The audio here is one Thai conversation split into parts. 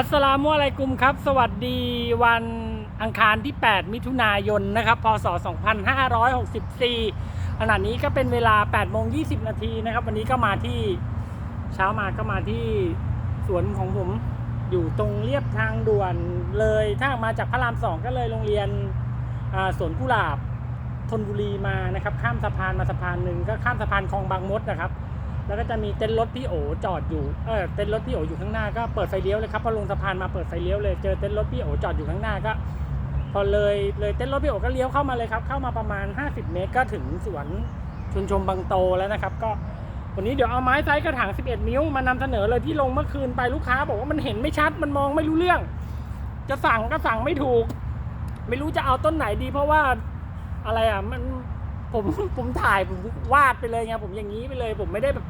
อัสสลามุอะลัยกุมครับ สวัสดีวันอังคารที่ 8 มิถุนายนนะครับ พศ 2564ขณะนี้ก็เป็นเวลา8โมง20 นาทีนะครับ วันนี้ก็มาที่เช้ามาก็มาที่สวนของผมอยู่ตรงเรียบทางด่วนเลยถ้ามาจากพระรามสองก็เลยโรงเรียนสวนกุหลาบธนบุรีมานะครับ ข้ามสะพานมาสะพานหนึ่งก็ข้ามสะพานคลองบางมดนะครับ แล้วก็จะมีเต็นท์รถพี่โอจอดอยู่ เออ เต็นท์รถพี่โออยู่ข้างหน้าก็เปิดไฟเลี้ยวเลยครับ พอลงสะพานมาเปิดไฟเลี้ยวเลย เจอเต็นท์รถพี่โอจอดอยู่ข้างหน้าก็ พอเลยเลยเต็นท์รถพี่โอก็เลี้ยวเข้ามาเลยครับ เข้ามาประมาณ 50 เมตรก็ถึงสวนชุนชมบางโตแล้วนะครับ ก็วันนี้เดี๋ยวเอาไม้ไซส์กระถาง 11 นิ้วมานำเสนอเลยที่ลงเมื่อคืนไปลูกค้า บอกว่ามันเห็นไม่ชัด มันมองไม่รู้เรื่อง จะสั่งก็สั่งไม่ถูก ไม่รู้จะเอาต้นไหนดี เพราะว่าอะไรอะ มันผมผมถ่ายผมวาดไปเลยไงผมอย่างนี้ไปเลย ผมไม่ได้แบบ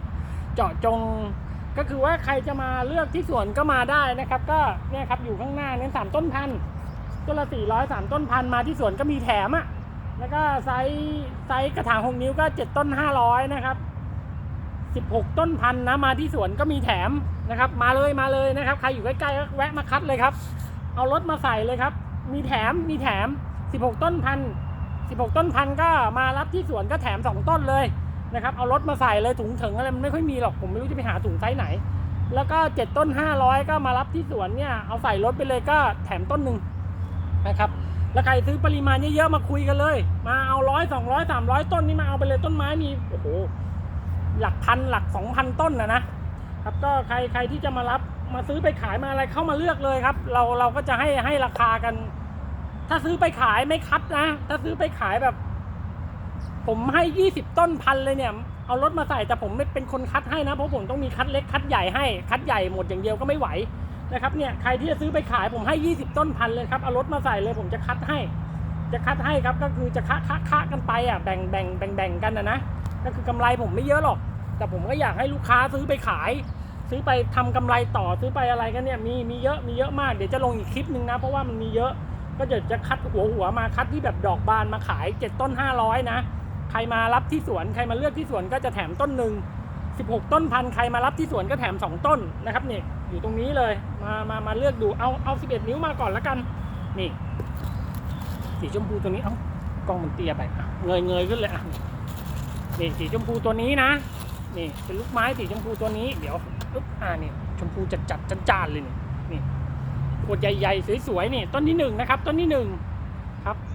เจาะจง ก็คือว่าใครจะมาเลือกที่สวนก็มาได้นะครับ ก็เนี่ยครับอยู่ข้างหน้าเนี่ยสามต้นพันต้นละสี่ร้อยสามต้นพันมาที่สวนก็มีแถมอะ่ะแล้วก็ไซส์ไซส์กระถางหกนิ้วก็เจ็ดต้นห้าร้อยนะครับสิบหกต้นพันนะมาที่สวนก็มีแถมนะครับ มาเลยมาเลยนะครับ ใครอยู่ใกล้ๆก็แวะมาคัดเลยครับ เอารถมาใส่เลยครับ มีแถมมีแถมสิบหกต้นพันสิบหกต้นพันก็มารับที่สวนก็แถมสองต้นเลย นะครับเอารถมาใส่เลยถุงถึงอะไรมันไม่ค่อยมีหรอกผมไม่รู้จะไปหาถุงไซส์ไหน แล้วก็เจ็ดต้นห้าร้อยก็มารับที่สวนเนี่ยเอาใส่รถไปเลยก็แถมต้นหนึ่งนะครับแล้วใครซื้อปริมาณเยอะๆมาคุยกันเลย มาเอาร้อยสองร้อยสามร้อยต้นนี่มาเอาไปเลยต้นไม้มีโอ้โหหลักพันหลักสองพันต้นนะนะครับก็ใครใครที่จะมารับมาซื้อไปขายมาอะไรเข้ามาเลือกเลยครับ เราเราก็จะให้ให้ราคากัน ถ้าซื้อไปขายไม่คัดนะ ถ้าซื้อไปขายแบบ ผมให้ยี่สิบต้นพันเลยเนี่ย เอารถมาใส่แต่ผมไม่เป็นคนคัดให้นะ เพราะผมต้องมีคัดเล็กคัดใหญ่ให้ คัดใหญ่หมดอย่างเดียวก็ไม่ไหวนะครับเนี่ยใครที่จะซื้อไปขายผมให้ยี่สิบต้นพันเลยครับเอารถมาใส่เลยผมจะคัดให้ จะคัดให้ครับก็คือจะคะคะคะกันไปอะแบ่งแบ่งแบ่งแบ่งกันนะนะก็คือกำไรผมไม่เยอะหรอก แต่ผมก็อยากให้ลูกค้าซื้อไปขาย ซื้อไปทำกำไรต่อซื้อไปอะไรกันเนี่ยมีมีเยอะมีเยอะมากเดี๋ยวจะลงอีกคลิปหนึ่งนะ เพราะว่ามันมีเยอะก็จะจะคัดหัวหัวมาคัดที่แบบดอกบานมาขายเจ็ดต้นห้าร้อยนะ ใครมารับที่สวน ใครมาเลือกที่สวนก็จะแถมต้นหนึ่ง16 ต้นพันใครมารับที่สวนก็แถม 2 ต้นนะครับนี่อยู่ตรงนี้เลยมามามาเลือกดูเอาเอา 11 นิ้วมาก่อนแล้วกันนี่สีชมพูตัวนี้เอ้ากล้องมันเตียไปเงยเงยขึ้นเลยอะนี่สีชมพูตัวนี้นะนี่เป็นลูกไม้สีชมพูตัวนี้เดี๋ยวอึ๊บอ่านี่ชมพูจัดจัดจัดจานเลยนี่นี่ขวดใหญ่ๆสวยๆนี่ต้นที่หนึ่งนะครับ ต้นที่หนึ่ง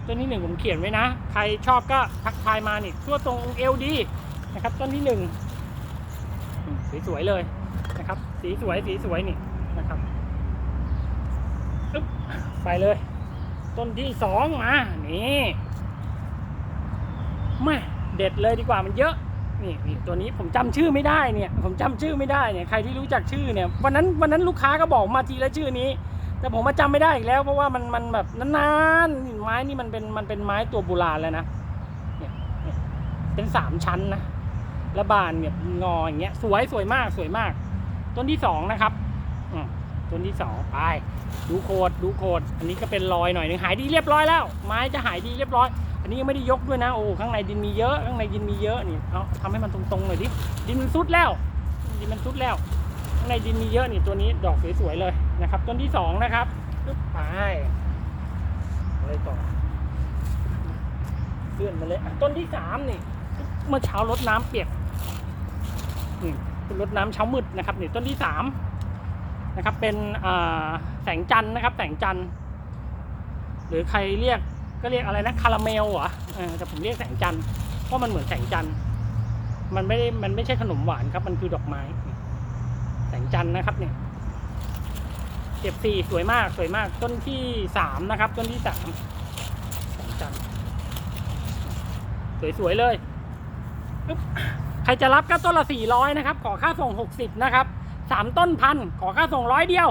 ต้นที่หนึ่งผมเขียนไว้นะ ใครชอบก็ทักทายมานี่ตัวตรงเอลดีนะครับ ต้นที่หนึ่งสวยๆเลยนะครับ สีสวยสีสวยนี่นะครับไปเลย ต้นที่สองมานี่แม่เด็ดเลยดีกว่ามันเยอะนี่นี่ตัวนี้ผมจำชื่อไม่ได้เนี่ย ผมจำชื่อไม่ได้เนี่ยใครที่รู้จักชื่อเนี่ยวันนั้นวันนั้นลูกค้าก็บอกมาทีละชื่อนี้ แต่ผมมาจำไม่ได้อีกแล้ว เพราะว่ามันมันแบบนานๆไม้นี่มันเป็นมันเป็นไม้ตัวโบราณแล้วนะเนี่ยเป็นสามชั้นนะแล้วบานเนี่ยงออย่างเงี้ยสวยสวยมากสวยมาก ต้นที่สองนะครับต้นที่สองไปดูโคดดูโคดอันนี้ก็เป็นรอยหน่อยหนึ่งหายดีเรียบร้อยแล้ว ไม้จะหายดีเรียบร้อย อันนี้ยังไม่ได้ยกด้วยนะโอ้ข้างในดินมีเยอะข้างในดินมีเยอะนี่เอาทำให้มันตรงๆหน่อยดิดินมันซุดแล้วดินมันซุดแล้ว ข้างในดินมีเยอะนี่ตัวนี้ดอกสวยๆเลยนะครับ ต้นที่สองนะครับปึ๊บไปอะไรต่อเลื่อนมาเลยอะต้นที่สามนี่ เมื่อเช้ารดน้ำเปียกนี่เป็นรดน้ำเช้ามืดนะครับนี่ต้นที่สามนะครับเป็นอ่าแสงจันทร์นะครับ แสงจันทร์หรือใครเรียกก็เรียกอะไรนะคาราเมลเหรอเออแต่ผมเรียกแสงจันทร์เพราะมันเหมือนแสงจันทร์มันไม่ได้มันไม่ใช่ขนมหวานครับ มันคือดอกไม้แสงจันทร์นะครับเนี่ยเก็บสี่สวยมากสวยมากต้นที่สามนะครับ ต้นที่สามแสงจันทร์สวยๆเลยใครจะรับก็ต้นละสี่ร้อยนะครับ ขอค่าส่งหกสิบนะครับสามต้นพันขอค่าส่งร้อยเดียว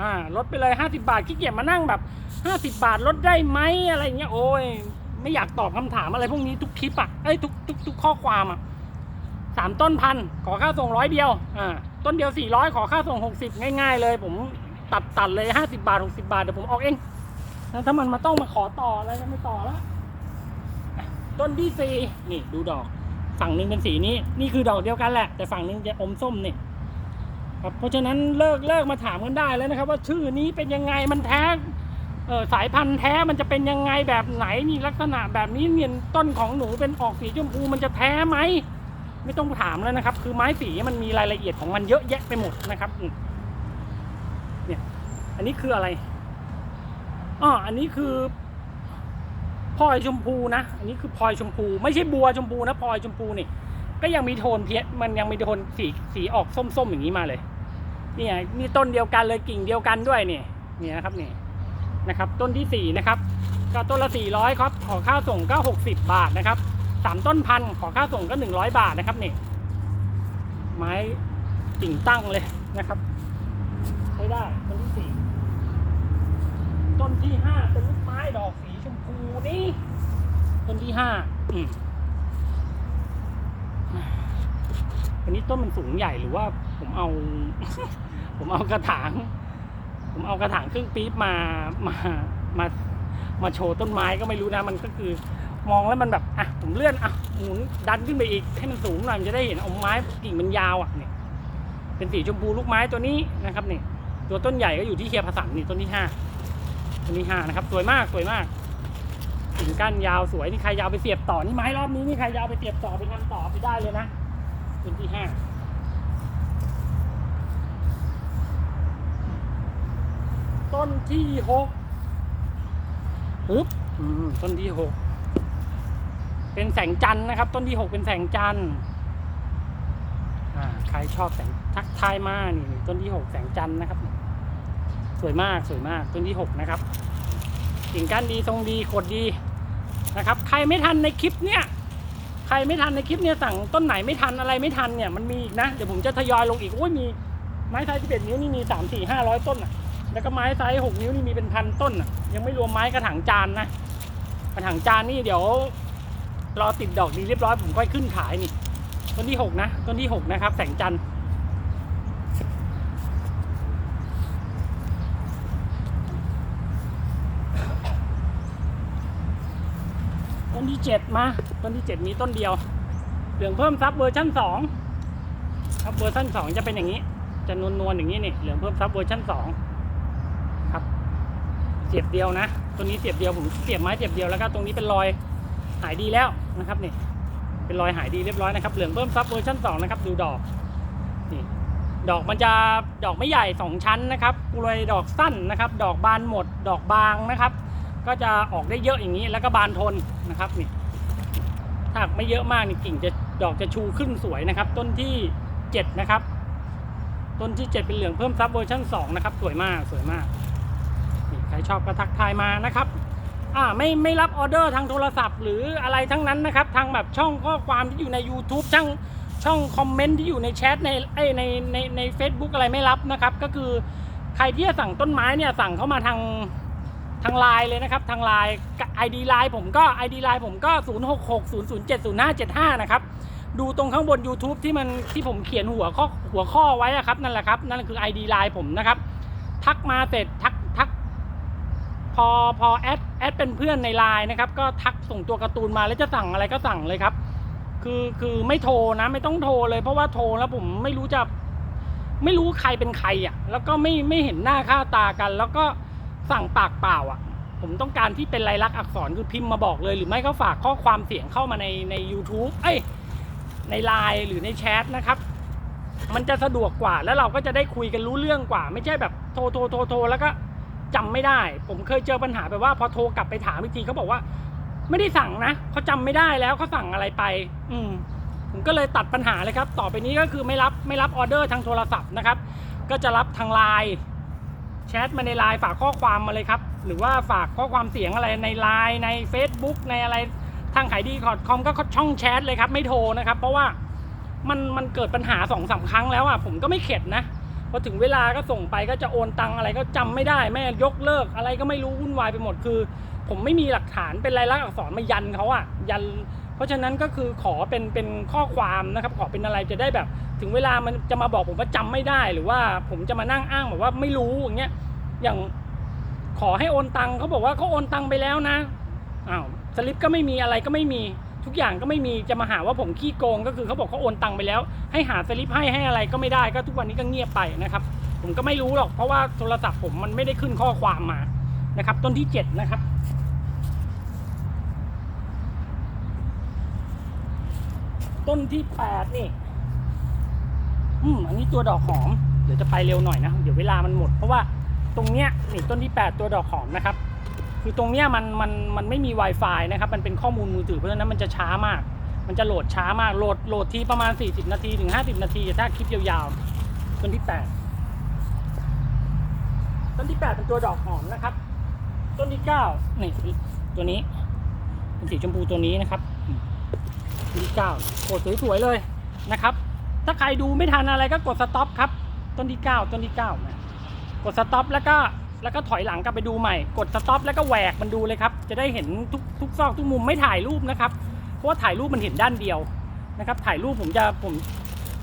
อ่าลดไปเลยห้าสิบาทขี้เกียจมานั่งแบบห้าสิบาทลดได้ไหมอะไรเงี้ยโอ้ยไม่อยากตอบคำถามอะไรพวกนี้ทุกคลิปอะเอ้ยทุกทุกทุกข้อความอะสามต้นพันขอค่าส่งร้อยเดียวอ่า ต้นเดียวสี่ร้อยขอค่าส่งหกสิบง่ายๆ เลย ผมตัดตัดเลยห้าสิบาทหกสิบาท เดี๋ยวผมออกเองแล้วถ้ามันมาต้องมาขอต่ออะไรก็ไม่ต่อละต้นที่สี่นี่ดูดอก ฝั่งหนึ่งเป็นสีนี้ นี่คือดอกเดียวกันแหละ แต่ฝั่งหนึ่งจะอมส้มนี่ครับเพราะฉะนั้นเลิกเลิกมาถามกันได้แล้วนะครับ ว่าชื่อนี้เป็นยังไงมันแท้เออสายพันธุ์แท้มันจะเป็นยังไงแบบไหนนี่ลักษณะแบบนี้เนี่ยต้นของหนูเป็นออกสีชมพูมันจะแท้ไหม ไม่ต้องถามแล้วนะครับ คือไม้สีมันมีรายละเอียดของมันเยอะแยะไปหมดนะครับเนี่ยอันนี้คืออะไรอ๋ออันนี้คือพลอยชมพูนะ อันนี้คือพลอยชมพู ไม่ใช่บัวชมพูนะพลอยชมพูนี่ ก็ยังมีโทนเพี้ยมันยังมีโทนสีสีออกส้มๆอย่างนี้มาเลยเนี่ยนี่ต้นเดียวกันเลยกิ่งเดียวกันด้วยเนี่ยเนี่ยนะครับเนี่ยนะครับ ต้นที่สี่นะครับก็ต้นละสี่ร้อยครับขอค่าส่งก็หกสิบบาทนะครับ สามต้นพันขอค่าส่งก็หนึ่งร้อยบาทนะครับเนี่ยไม้กิ่งตั้งเลยนะครับ ใช้ได้ต้นที่สี่ต้นที่ห้าเป็นลูกไม้ดอกสีชมพูนี่ต้นที่ห้าอืมอันนี้ต้นมันสูงใหญ่หรือว่า ผมเอา ผมเอากระถาง ผมเอากระถางครึ่งปี๊บมามามามาโชว์ต้นไม้ก็ไม่รู้นะ มันก็คือ มองแล้วมันแบบอะผมเลื่อนอะหมุนดันขึ้นไปอีกให้มันสูงหน่อยมันจะได้เห็นเอาไม้กิ่งมันยาวอะเนี่ยเป็นสีชมพูลูกไม้ตัวนี้นะครับเนี่ยตัวต้นใหญ่ก็อยู่ที่เคียร์ผสันนี่ต้นที่ห้าต้นที่ห้านะครับสวยมากสวยมากกิ่งก้านยาวสวยนี่ใครยาวไปเสียบต่อนี่ไม้รอบนี้นี่ใครยาวไปเสียบต่อไปทำต่อไปได้เลยนะต้นที่ห้าต้นที่หกปึ๊บอืมต้นที่หก เป็นแสงจันทร์นะครับ ต้นที่หกเป็นแสงจันทร์อ่าใครชอบแสงทักทายมากนี่ต้นที่หกแสงจันทร์นะครับ สวยมากสวยมากต้นที่หกนะครับกิ่งก้านดีทรงดีขดดีนะครับ ใครไม่ทันในคลิปเนี้ยใครไม่ทันในคลิปเนี่ยสั่งต้นไหนไม่ทันอะไรไม่ทันเนี่ยมันมีอีกนะ เดี๋ยวผมจะทยอยลงอีกโอ้ยมีไม้ไซส์11นิ้วนี่มี 3 4 5 0 0 ต้นอะแล้วก็ไม้ไซส์6นิ้วนี่มีเป็นพันต้นอะยังไม่รวมไม้กระถางจานนะกระถางจานนี่เดี๋ยว รอติดดอกดีเรียบร้อยผมค่อยขึ้นขายนี่ ต้นที่6นะ ต้นที่6นะครับ แสงจันทร์ต้นที่เจ็ดมา ต้นที่เจ็ดมีต้นเดียว เหลืองเพิ่มซับเวอร์ชั่นสองครับเวอร์ชันสองจะเป็นอย่างนี้ จะนวลนวลๆอย่างนี้นี่ เหลืองเพิ่มซับเวอร์ชันสองครับ เสียบเดียวนะ ตัวนี้เสียบเดียวผมเสียบไม้เสียบเดียวแล้วก็ตรงนี้เป็นรอย หายดีแล้วนะครับนี่เป็นรอยหายดีเรียบร้อยนะครับเหลืองเพิ่มซับเวอร์ชันสองนะครับดูดอกนี่ดอกมันจะดอกไม่ใหญ่สองชั้นนะครับกลวยดอกสั้นนะครับ ดอกบานหมด ดอกบางนะครับ ก็จะออกได้เยอะอย่างนี้แล้วก็บานทนนะครับนี่ถ้าไม่เยอะมากนี่กิ่งจะดอกจะชูขึ้นสวยนะครับ ต้นที่เจ็ดนะครับต้นที่เจ็ดเป็นเหลืองเพิ่มซับเวอร์ชันสองนะครับสวยมากสวยมากนี่ใครชอบก็ทักทายมานะครับ อ่าไม่ไม่รับออเดอร์ทางโทรศัพท์ หรืออะไรทั้งนั้นนะครับ ทางแบบช่องข้อความที่อยู่ใน YouTube ช่างช่องคอมเมนต์ที่อยู่ในแชทในไอในในใน Facebook อะไรไม่รับนะครับ ก็คือใครที่จะสั่งต้นไม้เนี่ยสั่งเข้ามาทางทางไลน์เลยนะครับ ทางไลน์ไอดีไลน์ผมก็ไอดีไลน์ผมก็ 0 6 6 0 0 7 0 5 7 5 นะครับ ดูตรงข้างบน YouTube ที่มันที่ผมเขียนหัวข้อหัวข้อไว้อะครับ นั่นแหละครับ นั่นคือ ID ไลน์ผมนะครับ ทักมาเสร็จทัก พอพอแอดแอดเป็นเพื่อนในไลน์นะครับ ก็ทักส่งตัวการ์ตูนมาแล้วจะสั่งอะไรก็สั่งเลยครับ คือคือไม่โทรนะไม่ต้องโทรเลย เพราะว่าโทรแล้วผมไม่รู้จะ ไม่รู้ใครเป็นใครอะ แล้วก็ไม่ไม่เห็นหน้าค่าตากัน แล้วก็สั่งปากเปล่าอะ ผมต้องการที่เป็นลายลักษณ์อักษรคือพิมพ์มาบอกเลย หรือไม่ก็ฝากข้อความเสียงเข้ามาในใน u t u b e เอ้ยในไลน์หรือในแชทนะครับมันจะสะดวกกว่าแล้วเราก็จะได้คุยกันรู้เรื่องกว่า ไม่ใช่แบบโทรโทรโทรโทรแล้วก็ จำไม่ได้ ผมเคยเจอปัญหาแบบว่าพอโทรกลับไปถามอีกทีเขาบอกว่า ไม่ได้สั่งนะเขาจำไม่ได้แล้วเขาสั่งอะไรไป อืมผมก็เลยตัดปัญหาเลยครับ ต่อไปนี้ก็คือไม่รับไม่รับออเดอร์ทางโทรศัพท์นะครับ ก็จะรับทางไลน์แชทมาในไลน์ฝากข้อความมาเลยครับ หรือว่าฝากข้อความเสียงอะไรในไลน์ใน Facebook ในอะไรทางขายดีคอร์ดคอมก็ช่องแชทเลยครับ ไม่โทรนะครับ เพราะว่ามันมันเกิดปัญหาสองสามครั้งแล้วอะผมก็ไม่เข็ดนะ อถึงเวลาก็ส่งไปก็จะโอนตังอะไรก็จำไม่ได้แม่ยกเลิกอะไรก็ไม่รู้วุ่นวายไปหมดคือ ผมไม่มีหลักฐานเป็นลายลักษณ์อักษรมายันเขาอะยัน เพราะฉะนั้นก็คือขอเป็นเป็นข้อความนะครับ ขอเป็นอะไรจะได้แบบ ถึงเวลามันจะมาบอกผมว่าจำไม่ได้ หรือว่าผมจะมานั่งอ้างแบบว่าไม่รู้อย่างเงี้ยอย่างขอให้โอนตังเขาบอกว่าเขาโอนตังไปแล้วนะอ้าวสลิปก็ไม่มีอะไรก็ไม่มี ทุกอย่างก็ไม่มีจะมาหาว่าผมขี้โกงก็คือเขาบอกเขาโอนตังไปแล้ว ให้หาสลิปให้ให้อะไรก็ไม่ได้ก็ทุกวันนี้ก็เงียบไปนะครับ ผมก็ไม่รู้หรอกเพราะว่าโทรศัพท์ผมมันไม่ได้ขึ้นข้อความมานะครับ ต้นที่เจ็ดนะครับต้นที่แปดนี่ อืม อันนี้ตัวดอกหอม เดี๋ยวจะไปเร็วหน่อยนะ เดี๋ยวเวลามันหมด เพราะว่าตรงเนี้ยนี่ต้นที่8ตัวดอกหอมนะครับ คือตรงเนี้ยมันมันมันไม่มี Wi-Fi นะครับ มันเป็นข้อมูลมือถือเพราะฉะนั้นมันจะช้ามาก มันจะโหลดช้ามาก โหลดโหลดทีประมาณ 40 นาทีถึง 50 นาที ถ้าคลิปยาวๆ ต้นที่ 8 ต้นที่ 8 เป็นตัวดอกหอมนะครับ ต้นที่ 9 นี่ตัวนี้ เป็นสีชมพูตัวนี้นะครับต้นที่9โคตรสวยๆเลยนะครับ ถ้าใครดูไม่ทันอะไรก็กดสต็อปครับ ต้นที่ 9 ต้นที่9นะกดสต็อปแล้วก็ แล้วก็ถอยหลังกลับไปดูใหม่ กดสต็อปแล้วก็แหวกมันดูเลยครับ จะได้เห็นทุกทุกซอกทุกมุมไม่ถ่ายรูปนะครับ เพราะว่าถ่ายรูปมันเห็นด้านเดียวนะครับ ถ่ายรูปผมจะผม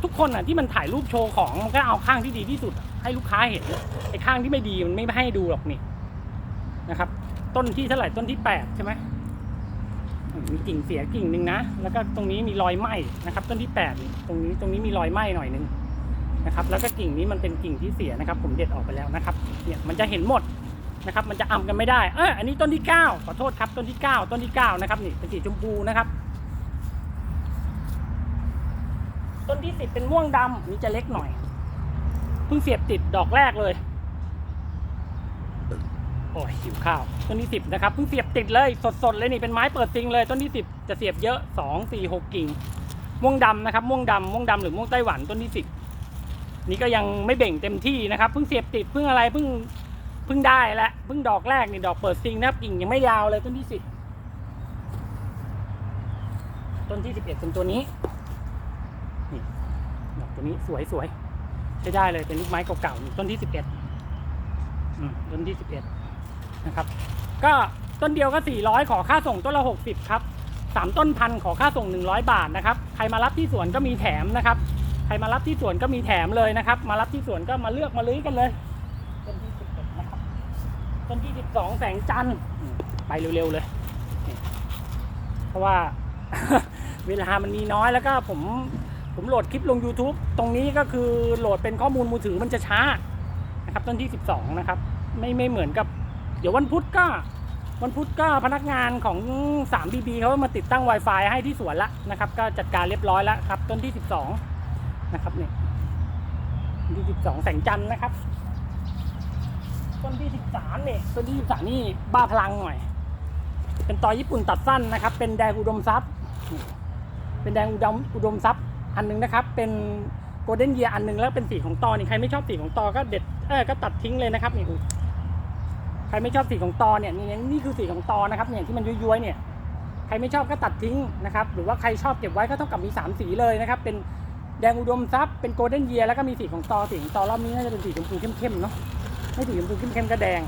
ทุกคนอะที่มันถ่ายรูปโชว์ของมันก็เอาข้างที่ดีที่สุด ให้ลูกค้าเห็นไอ้ข้างที่ไม่ดีมันไม่ให้ดูหรอกนี่นะครับ ต้นที่เท่าไหร่ต้นที่8ใช่ไหมมีกิ่งเสียกิ่งหนึ่งนะ แล้วก็ตรงนี้มีรอยไหม้นะครับ ต้นที่แปดตรงนี้ตรงนี้มีรอยไหม้หน่อยหนึง นะครับแล้วก็กิ่งนี้มันเป็นกิ่งที่เสียนะครับ ผมเด็ดออกไปแล้วนะครับเนี่ยมันจะเห็นหมดนะครับ มันจะอำกันไม่ได้เอออันนี้ต้นที่เก้าขอโทษครับต้นที่เก้าต้นที่เก้านะครับนี่เป็นสีชมพูนะครับ ต้นที่สิบเป็นม่วงดำนี่จะเล็กหน่อยเพิ่งเสียบติดดอกแรกเลยโอ้ยหิวข้าวต้นที่สิบนะครับเพิ่งเสียบติดเลยสดๆเลยนี่เป็นไม้เปิดจริงเลย ต้นที่สิบจะเสียบเยอะสองสี่หกกิ่งม่วงดำนะครับม่วงดำม่วงดำหรือม่วงไต้หวันต้นที่สิบ นี่ก็ยังไม่เบ่งเต็มที่นะครับเพิ่งเสียบติดเพิ่งอะไรเพิ่งเพิ่งได้และเพิ่งดอกแรกนี่ดอกเปิดจริงนะครับกิ่งยังไม่ยาวเลยต้นที่สิบต้นที่สิบเอ็ดเป็นตัวนี้นี่ดอกตัวนี้สวยสวยใช้ได้เลยเป็นลูกไม้เก่าๆต้นที่สิบเอ็ดอืมต้นที่สิบเอ็ดนะครับ ก็ต้นเดียวก็400ขอค่าส่งต้นละ60ครับสามต้นพันขอค่าส่ง100บาทนะครับ ใครมารับที่สวนก็มีแถมนะครับ รมารับที่สวนก็มีแถมเลยนะครับ มารับที่สวนก็มาเลือกมาลื้อกันเลยต้นที่11นะครับต้นที่12แสงจันทร์ไปเร็วๆเลย เพราะว่าเวลามันมีน้อยแล้วก็ผมผมโหลดคลิปลง YouTube ตรงนี้ก็คือโหลดเป็นข้อมูลมือถือมันจะช้านะครับต้นที่ 12 นะครับ ไม่ไม่เหมือนกับ เดี๋ยววันพุธก็ วันพุธก็พนักงานของ 3BB เขามาติดตั้ง Wi-Fi ให้ที่สวนละนะครับ ก็จัดการเรียบร้อยแล้วครับ ต้นที่ 12 นะครับเนี่ยต้นที่12แสงจันทร์นะครับ ต้นที่13เนี่ยต้นที่13นี่บ้าพลังหน่อย เป็นตอญี่ปุ่นตัดสั้นนะครับ เป็นแดงอุดมทรัพย์ เป็นแดงอุดมอุดมทรัพย์อันหนึงนะครับ เป็นโกลเด้นเยียอันหนึงแล้วเป็นสีของตอนี่ใครไม่ชอบสีของตอก็เด็ดเออก็ตัดทิ้งเลยนะครับนี่ใครไม่ชอบสีของตอเนี่ยนี่นี่คือสีของตอนะครับเนี่ยที่มันย้วยๆเนี่ยใครไม่ชอบก็ตัดทิ้งนะครับ หรือว่าใครชอบเก็บไว้ก็เท่ากับมี 3 สีเลยนะครับ เป็น แดงอุดมทรัพย์เป็นโกลเด้นเยียแล้วก็มีสีของตอสีของตอรอบนี้น่าจะเป็นสีชมพูเข้มๆเนาะไม่สีชมพูเข้มๆก็แดง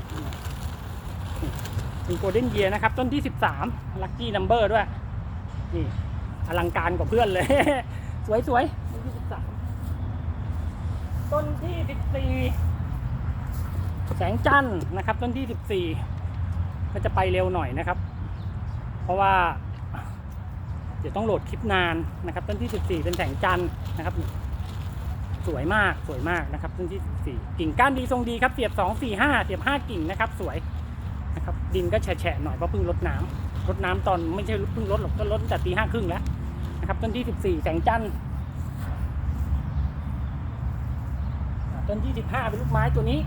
เป็นโกลเด้นเยียนะครับ ต้นที่ 13ลัคกี้นัมเบอร์ด้วยนี่อลังการกว่าเพื่อนเลย สวยๆต้นที่ 13 ต้นที่ 14 แสงจันทร์นะครับ ต้นที่ 14 ก็จะไปเร็วหน่อยนะครับ เพราะว่า เดี๋ยวต้องโหลดคลิปนานนะครับต้นที่ 14 เป็นแสงจันทร์นะครับ สวยมากสวยมากนะครับ ต้นที่ 14 กิ่งก้านดีทรงดีครับเสียบ 2 4 5 เสียบ 5 กิ่งนะครับ สวยนะครับดินก็แฉะๆหน่อยเพราะเพิ่งรดน้ำรดน้ำตอนไม่ใช่เพิ่งรดหรอกก็รดตั้งแต่ตีห้าครึ่งแล้วนะครับ ต้นที่ 14 แสงจันทร์ต้นที่ 15 เป็นลูกไม้ตัวนี้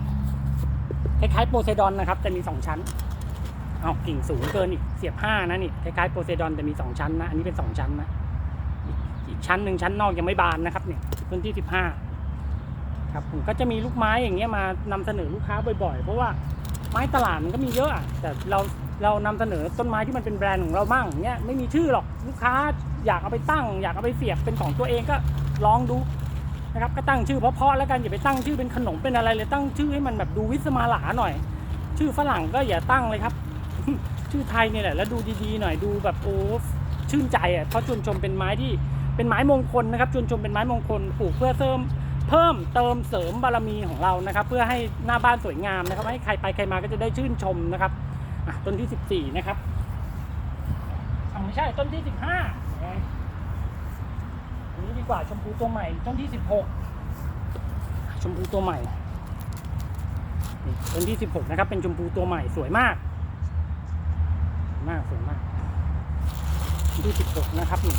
คล้ายๆโปไซดอนนะครับแต่มีสองชั้น เอากิ่งสูงเกินอีกเสียบห้านะนี่คล้ายๆโปไซดอนแต่มีสองชั้นนะอันนี้เป็นสองชั้นนะอีกชั้นหนึ่งชั้นนอกยังไม่บานนะครับเนี่ยต้นที่สิบห้าครับผมก็จะมีลูกไม้อย่างเงี้ยมานำเสนอลูกค้าบ่อยๆ เพราะว่าไม้ตลาดมันก็มีเยอะแต่เราเรานำเสนอต้นไม้ที่มันเป็นแบรนด์ของเราบ้างเงี้ยไม่มีชื่อหรอกลูกค้าอยากเอาไปตั้ง อยากเอาไปเสียบเป็นของตัวเองก็ลองดูนะครับก็ตั้งชื่อเพราะๆแล้วกันอย่าไปตั้งชื่อเป็นขนมเป็นอะไรเลยตั้งชื่อให้มันแบบดูวิสมาหลาหน่อย ชื่อฝรั่งก็อย่าตั้งเลยครับ ชื่อไทยเนี่ยแหละแล้วดูดีๆหน่อยดูแบบโอ้ชื่นใจอะเพราะชวนชมเป็นไม้ที่เป็นไม้มงคลนะครับชวนชมเป็นไม้มงคลปลูกเพื่อเสริมเพิ่มเติมเสริมบารมีของเรานะครับ เพื่อให้หน้าบ้านสวยงามนะครับ ให้ใครไปใครมาก็จะได้ชื่นชมนะครับต้นที่ 14 นะครับไม่ใช่ต้นที่สิบห้าอันนี้ดีกว่าชมพูตัวใหม่ต้นที่สิบหกชมพูตัวใหม่ต้นที่สิบหกนะครับ เป็นชมพูตัวใหม่สวยมาก มากสวยมากต้นที่สิบหกนะครับนี่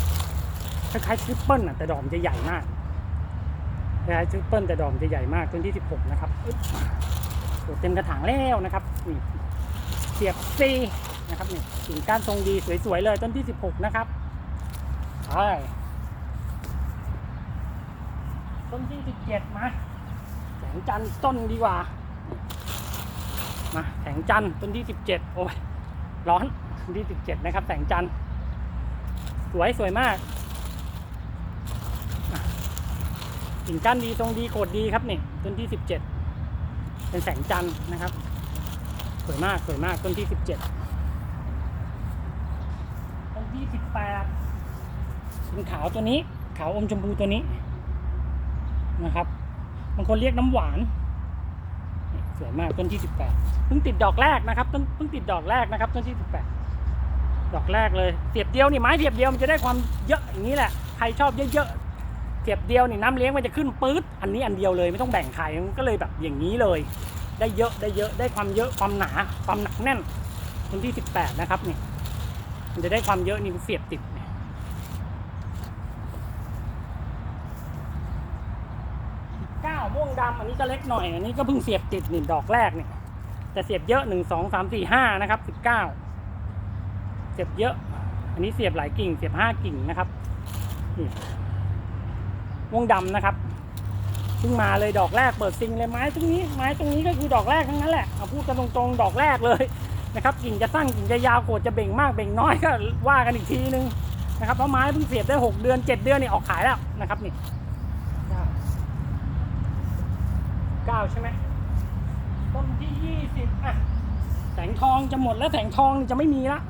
คล้ายๆทริปเปิลน่ะแต่ดอกมันจะใหญ่มากคล้ายๆทริปเปิลแต่ดอกมันจะใหญ่มากต้นที่สิบหกนะครับอึ๊บโอ้เต็มกระถางแล้วนะครับนี่เสียบซีนะครับนี่กิ่งก้านทรงดีสวยๆเลยต้นที่สิบหกนะครับใช่ต้นที่สิบเจ็ดมาแสงจันต้นดีกว่ามาแสงจันต้นที่สิบเจ็ดโอ้ยร้อน ต้นที่สิบเจ็ดนะครับ แสงจันทร์สวยสวยมากกิ่งก้านดีทรงดีโกดดีครับนี่ต้นที่สิบเจ็ดเป็นแสงจันทร์นะครับ สวยมากสวยมากต้นที่สิบเจ็ดต้นที่สิบแปดเป็นขาวตัวนี้ ขาวอมชมพูตัวนี้นะครับบางคนเรียกน้ำหวานสวยมากต้นที่สิบแปดเพิ่งติดดอกแรกนะครับต้นเพิ่งติดดอกแรกนะครับ ต้นที่สิบแป ดอกแรกเลยเสียบเดียวนี่ไม้เสียบเดียวมันจะได้ความเยอะอย่างนี้แหละใครชอบเยอะๆเสียบเดียวนี่น้ำเลี้ยงมันจะขึ้นปื๊ดอันนี้อันเดียวเลยไม่ต้องแบ่งใครมันก็เลยแบบอย่างนี้เลย ได้เยอะได้เยอะได้ความเยอะความหนาความหนักแน่นต้นที่สิบแปดนะครับนี่มันจะได้ความเยอะนี่เสียบติดเก้าม่วงดำอันนี้ก็เล็กหน่อย อันนี้ก็เพิ่งเสียบติดนี่ดอกแรกเนี่ยแต่เสียบเยอะหนึ่งสองสามสี่ห้านะครับสิบเก้า สียบเยอะ อันนี้เสียบหลายกิ่ง เสียบห้ากิ่งนะครับนี่ม่วงดำนะครับเพิ่งมาเลยดอกแรกเปิดซิงเลยไม้ตรงนี้ไม้ตรงนี้ก็คือดอกแรกทั้งนั้นแหละเอาพูดกันตรงๆดอกแรกเลยนะครับกิ่งจะสั้นกิ่งจะยาวโกดจะเบ่งมากเบ่งน้อยก็ว่ากันอีกทีนึงนะครับเพราะไม้เพิ่งเสียบได้หกเดือนเจ็ดเดือนนี่ออกขายแล้วนะครับนี่เก้าใช่ไหมต้นที่ยี่สิบอะแสงทองจะหมดแล้วแสงทองจะไม่มีละ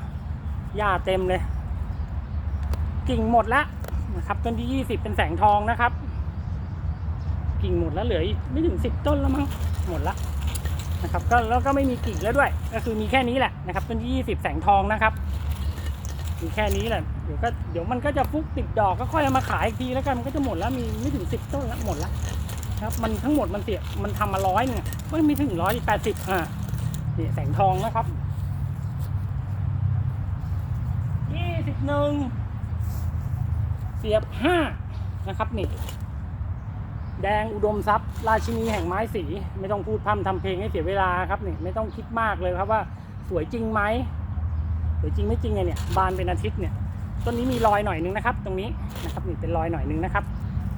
หญ้าเต็มเลย กิ่งหมดแล้วนะครับต้นที่ยี่สิบเป็นแสงทองนะครับ กิ่งหมดแล้วเหลืออีกไม่ถึงสิบต้นแล้วมั้งหมดละนะครับก็แล้วก็ไม่มีกิ่งแล้วด้วย ก็คือมีแค่นี้แหละนะครับต้นที่ยี่สิบแสงทองนะครับ มีแค่นี้แหละเดี๋ยวก็เดี๋ยวมันก็จะฟุกติดดอกก็ค่อยเอามาขายอีกทีแล้วกันมันก็จะหมดแล้วมีไม่ถึงสิบต้นแล้วหมดละครับมันทั้งหมดมันเสียมันทำมาร้อยเนี่ยไม่มีถึงร้อยแปดสิบอ่านี่แสงทองนะครับยี่สิบ หนึ่งเสียบห้านะครับนี่ แดงอุดมทรัพย์ ราชินีแห่งไม้สี ไม่ต้องพูดพร่ำทำเพลงให้เสียเวลาครับนี่ไม่ต้องคิดมากเลยครับว่าสวยจริงไหมสวยจริงไม่จริงไงเนี่ยบานเป็นอาทิตย์เนี่ยต้นนี้มีรอยหน่อยนึงนะครับ ตรงนี้นะครับนี่เป็นรอยหน่อยนึงนะครับ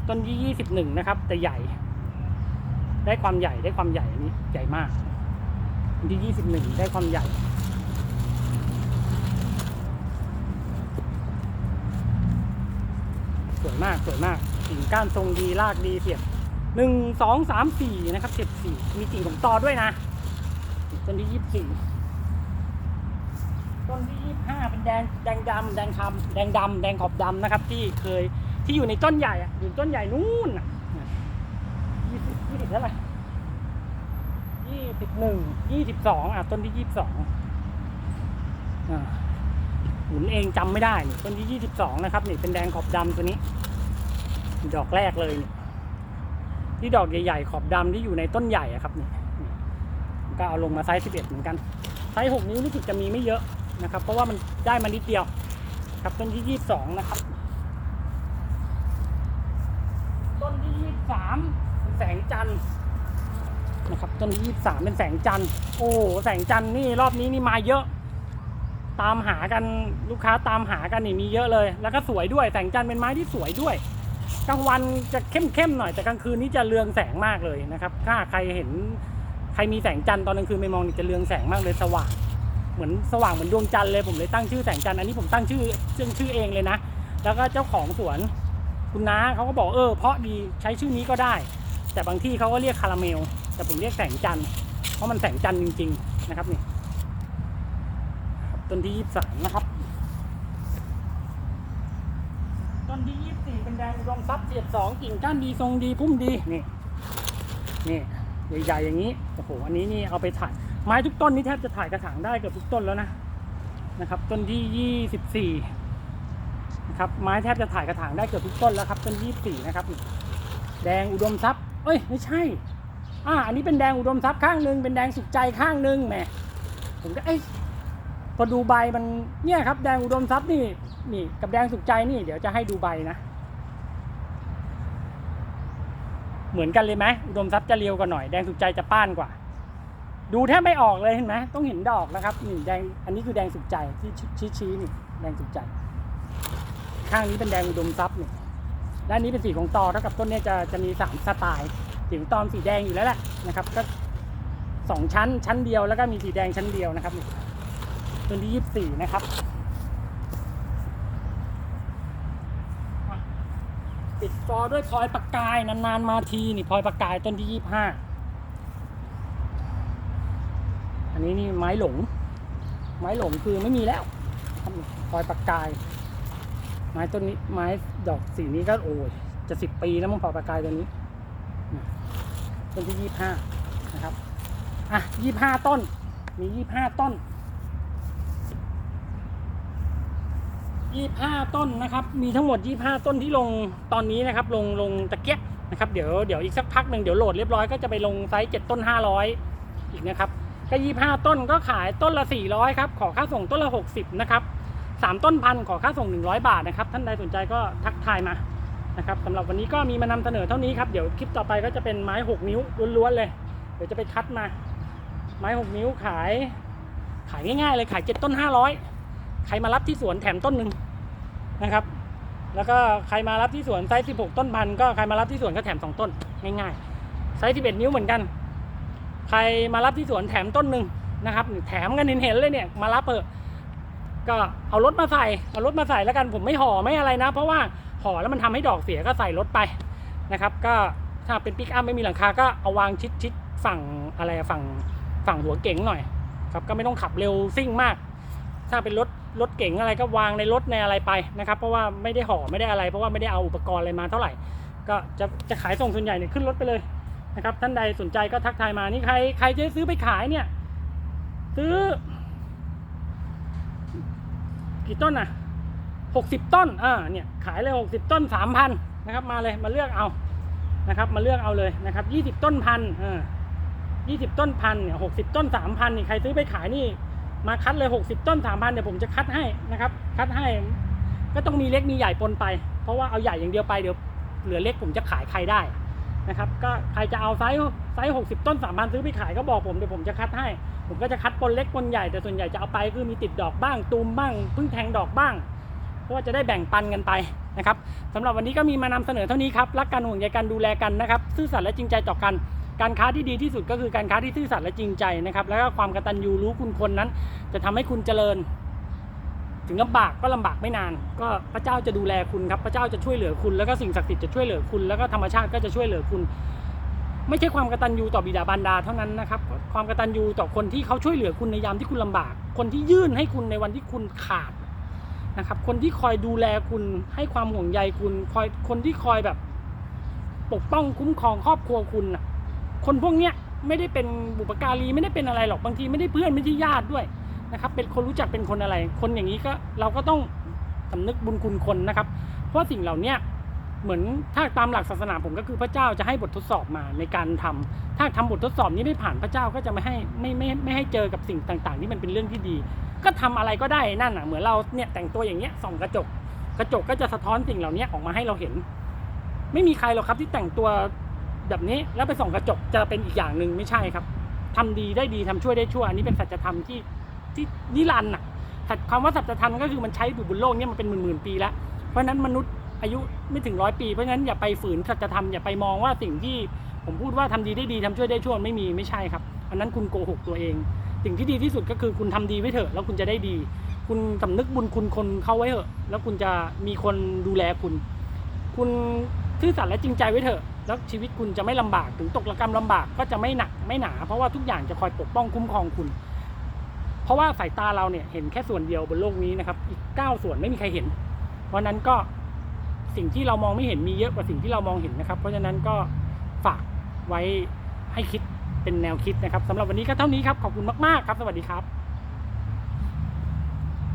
ต้นที่ยี่สิบหนึ่งนะครับ แต่ใหญ่ ได้ความใหญ่ได้ความใหญ่อันนี้ใหญ่มากที่ยี่สิบหนึ่งได้ความใหญ่ สวย มากสวยมากกิ่งก้านทรงดีรากดีเสียบหนึ่งสองสามสี่นะครับเสียบสี่มีกิ่งของตอด้วยนะต้นที่ยี่สิบสี่ต้นที่ยี่สิบห้าเป็นแดงแดงดำแดงคำแดงดำแดงขอบดำนะครับ ที่เคยที่อยู่ในต้นใหญ่อะอยู่ต้นใหญ่นู่นยี่สิบยี่สิบเท่าไหร่ยี่สิบหนึ่งยี่สิบสองอะต้นที่ยี่สิบสองอ่าหมุนเองจำไม่ได้นี่ต้นที่22นะครับนี่เป็นแดงขอบดำตัวนี้ ดอกแรกเลย ที่ดอกใหญ่ๆขอบดำที่อยู่ในต้นใหญ่อะครับนี่ก็เอาลงมาไซส์ 11 เหมือนกัน ไซส์ 6 นิ้วรู้สึกจะมีไม่เยอะนะครับ เพราะว่ามันได้มานิดเดียว ครับต้นที่ 22 นะครับ ต้นที่ 23เป็นแสงจันทร์นะครับ ต้นที่ 23 เป็นแสงจันทร์ โอ้ แสงจันทร์นี่รอบนี้นี่มาเยอะ ตามหากันลูกค้าตามหากันนี่มีเยอะเลย แล้วก็สวยด้วย แสงจันทร์เป็นไม้ที่สวยด้วย กลางวันจะเข้มๆหน่อยแต่กลางคืนนี่จะเรืองแสงมากเลยนะครับ ถ้าใครเห็นใครมีแสงจันทร์ตอนกลางคืนไปมองนี่จะเรืองแสงมากเลยสว่าง เหมือนสว่างเหมือนดวงจันทร์เลยผมเลยตั้งชื่อแสงจันทร์อันนี้ผมตั้งชื่อชื่อชื่อเองเลยนะ แล้วก็เจ้าของสวนคุณน้าเขาก็บอกเออเพราะดีใช้ชื่อนี้ก็ได้ แต่บางที่เขาก็เรียกคาราเมล แต่ผมเรียกแสงจันทร์เพราะมันแสงจันทร์จริง ๆ นะครับนี่ต้นที่ยี่สามนะครับ ต้นที่ยี่ งอุดมทรัพย์เสียบสองกิ่งก้านดีทรงดีพุ่มดีนี่นี่ใหญ่ๆอย่างนี้โอ้โหอันนี้นี่เอาไปถ่ายไม้ทุกต้นนี่แทบจะถ่ายกระถางได้เกือบทุกต้นแล้วนะนะครับ ต้นที่ยี่สิบสี่นะครับไม้แทบจะถ่ายกระถางได้เกือบทุกต้นแล้วครับต้นยี่สี่นะครับ แดงอุดมทรัพย์เอ้ยไม่ใช่อ่าอันนี้เป็นแดงอุดมทรัพย์ข้างหนึ่งเป็นแดงสุขใจข้างหนึ่งแหมผมก็เอ้ยพอดูใบมันเนี่ยครับแดงอุดมทรัพย์นี่นี่กับแดงสุขใจนี่เดี๋ยวจะให้ดูใบนะ เหมือนกันเลยไหมอุดมทรัพย์จะเรียวกว่าหน่อยแดงสุขใจจะป้านกว่า ดูแทบไม่ออกเลยเห็นไหมต้องเห็นดอกนะครับนี่แดงอันนี้คือแดงสุขใจที่ชี้ชี้ๆนี่แดงสุขใจ ข้างนี้เป็นแดงอุดมทรัพย์นี่ด้านนี้เป็นสีของตอเท่ากับต้นนี้จะจะมีสามสไตล์สีของตอมสีแดงอยู่แล้วแหละนะครับ ก็สองชั้นชั้นเดียวแล้วก็มีสีแดงชั้นเดียวนะครับต้นที่ยี่สิบสี่นะครับปิด ฟอด้วยพลอยประกายนานๆมาทีนี่พลอยประกายต้นที่ยี่ห้าอันนี้นี่ไม้หลง ไม้หลงคือไม่มีแล้วพลอยประกาย ไม้ต้นนี้ไม้ดอกสีนี้ก็โอ้ยจะสิบปีแล้วมั้งพลอยประกายตัวนี้ต้นที่ยี่ห้านะครับอะยี่ห้าต้น มียี่ห้าต้น ยี่ห้าต้นนะครับ มีทั้งหมดยี่ห้าต้นที่ลงตอนนี้นะครับ ลงลงตะเกียบนะครับ เดี๋ยวเดี๋ยวอีกสักพักหนึ่งเดี๋ยวโหลดเรียบร้อยก็จะไปลงไซส์เจ็ดต้นห้าร้อยอีกนะครับ ก็ยี่ห้าต้นก็ขายต้นละสี่ร้อยครับ ขอค่าส่งต้นละหกสิบนะครับสามต้นพันขอค่าส่งหนึ่งร้อยบาทนะครับ ท่านใดสนใจก็ทักทายมา นะครับสำหรับวันนี้ก็มีมานำเสนอเท่านี้ครับ เดี๋ยวคลิปต่อไปก็จะเป็นไม้หกนิ้วล้วนๆเลย เดี๋ยวจะไปคัดมา ไม้หกนิ้วขาย ขายง่ายๆเลยขายเจ็ดต้นห้าร้อย ใครมารับที่สวนแถมต้นหนึ่งนะครับ แล้วก็ใครมารับที่สวนไซส์สิบหกต้นพันก็ใครมารับที่สวนก็แถมสองต้นง่ายๆไซส์สิบเอ็ดนิ้วเหมือนกัน ใครมารับที่สวนแถมต้นหนึ่งนะครับแถมกันเห็นเลยเนี่ยมารับเถอก็เอารถมาใส่เอารถมาใส่แล้วกันผมไม่ห่อไม่อะไรนะ เพราะว่าห่อแล้วมันทำให้ดอกเสียก็ใส่รถไปนะครับก็ถ้าเป็นปิกอัพไม่มีหลังคาก็เอาวางชิดชิดฝั่งอะไรฝั่งฝั่งหัวเก๋งหน่อยครับก็ไม่ต้องขับเร็วซิ่งมาก ถ้าเป็นรถ รถเก๋งอะไรก็วางในรถในอะไรไปนะครับ เพราะว่าไม่ได้ห่อไม่ได้อะไร เพราะว่าไม่ได้เอาอุปกรณ์อะไรมาเท่าไหร่ ก็จะจะขายส่งส่วนใหญ่เนี่ยขึ้นรถไปเลยนะครับ ท่านใดสนใจก็ทักทายมานี่ใครใครจะซื้อไปขายเนี่ย ซื้อ กี่ต้นอะหกสิบต้นอ่าเนี่ยขายเลยหกสิบต้นสามพันนะครับ มาเลยมาเลือกเอานะครับ มาเลือกเอาเลยนะครับยี่สิบต้นพันอ่ายี่สิบต้นพันเนี่ยหกสิบต้นสามพันนี่ใครซื้อไปขายนี่ มาคัดเลยหกสิบต้นสามพันเดี๋ยวผมจะคัดให้นะครับ คัดให้ก็ต้องมีเล็กมีใหญ่ปนไป เพราะว่าเอาใหญ่อย่างเดียวไปเดี๋ยวเหลือเล็กผมจะขายใครได้นะครับ ก็ใครจะเอาไซส์ไซส์หกสิบต้นสามพันซื้อไปขายก็บอกผมเดี๋ยวผมจะคัดให้ ผมก็จะคัดปนเล็กปนใหญ่แต่ส่วนใหญ่จะเอาไปคือมีติดดอกบ้างตูมบ้างเพิ่งแทงดอกบ้างเพราะว่าจะได้แบ่งปันกันไปนะครับสำหรับวันนี้ก็มีมานำเสนอเท่านี้ครับรักกันห่วงใยกันดูแลกันนะครับซื่อสัตย์และจริงใจต่อกัน การค้าที่ดีที่สุดก็คือการค้าที่ซื่อสัตย์และจริงใจนะครับ แล้วก็ความกตัญญูรู้คุณคนนั้น จะทำให้คุณเจริญ ถึงลำบากก็ลำบากไม่นาน ก็พระเจ้าจะดูแลคุณครับ พระเจ้าจะช่วยเหลือคุณ แล้วก็สิ่งศักดิ์สิทธิ์จะช่วยเหลือคุณ แล้วก็ธรรมชาติก็จะช่วยเหลือคุณ ไม่ใช่ความกตัญญูต่อบิดาบารดาเท่านั้นนะครับ ความกตัญญูต่อคนที่เขาช่วยเหลือคุณในยามที่คุณลำบาก คนที่ยื่นให้คุณในวันที่คุณขาดนะครับ คนที่คอยดูแลคุณให้ความห่วงใยคุณ คอยคนที่คอยแบบปกป้องคุ้มครองครอบครัวคุณนะ คนพวกเนี้ยไม่ได้เป็นบุปการีไม่ได้เป็นอะไรหรอกบางทีไม่ได้เพื่อนไม่ใช่ญาติด้วยนะครับเป็นคนรู้จักเป็นคนอะไร คนอย่างนี้ก็เราก็ต้องสำนึกบุญคุณคนนะครับ เพราะสิ่งเหล่านี้เหมือนถ้าตามหลักศาสนาผมก็คือพระเจ้าจะให้บททดสอบมาในการทำถ้าทำบททดสอบนี้ไม่ผ่านพระเจ้าก็จะไม่ให้ไม่ไม่ไม่ให้เจอกับสิ่งต่าง ๆ ที่มันเป็นเรื่องที่ดี ก็ทำอะไรก็ได้นั่นอะเหมือนเราเนี่ยแต่งตัวอย่างเงี้ยส่องกระจก กระจกก็จะสะท้อนสิ่งเหล่านี้ออกมาให้เราเห็น ไม่มีใครหรอกครับที่แต่งตัว แบบนี้แล้วไปส่องกระจกจะเป็นอีกอย่างหนึ่งไม่ใช่ครับทำดีได้ดีทำช่วยได้ชั่วอันนี้เป็นสัจธรรมที่ที่นิรันดร์น่ะคำว่าสัจธรรมก็คือมันใช้อยู่บนโลกเนี้มันเป็นหมื่นๆปีแล้ว เพราะนั้นมนุษย์อายุไม่ถึงร้อยปีเพราะฉะนั้นอย่าไปฝืนสัจธรรมอย่าไปมองว่าสิ่งที่ผมพูดว่าทำดีได้ดีทำช่วยได้ชั่วไม่มีไม่ใช่ครับอันนั้นคุณโกหกตัวเอง สิ่งที่ดีที่สุดก็คือคุณทำดีไว้เถอะ แล้วคุณจะได้ดี คุณสำนึกบุญคุณคนเข้าไว้เถอะ แล้วคุณจะมีคนดูแลคุณ คุณซื่อสัตย์และจริงใจไว้เถอะ แล้วชีวิตคุณจะไม่ลำบากถึงตกระกรรมลำบากก็จะไม่หนักไม่หนา เพราะว่าทุกอย่างจะคอยปกป้องคุ้มครองคุณ เพราะว่าสายตาเราเนี่ยเห็นแค่ส่วนเดียวบนโลกนี้นะครับ อีกเก้าส่วนไม่มีใครเห็น เพราะฉะนั้นก็สิ่งที่เรามองไม่เห็นมีเยอะกว่าสิ่งที่เรามองเห็นนะครับ เพราะฉะนั้นก็ฝากไว้ให้คิดเป็นแนวคิดนะครับสำหรับวันนี้ก็เท่านี้ครับขอบคุณมากๆครับ สวัสดีครับ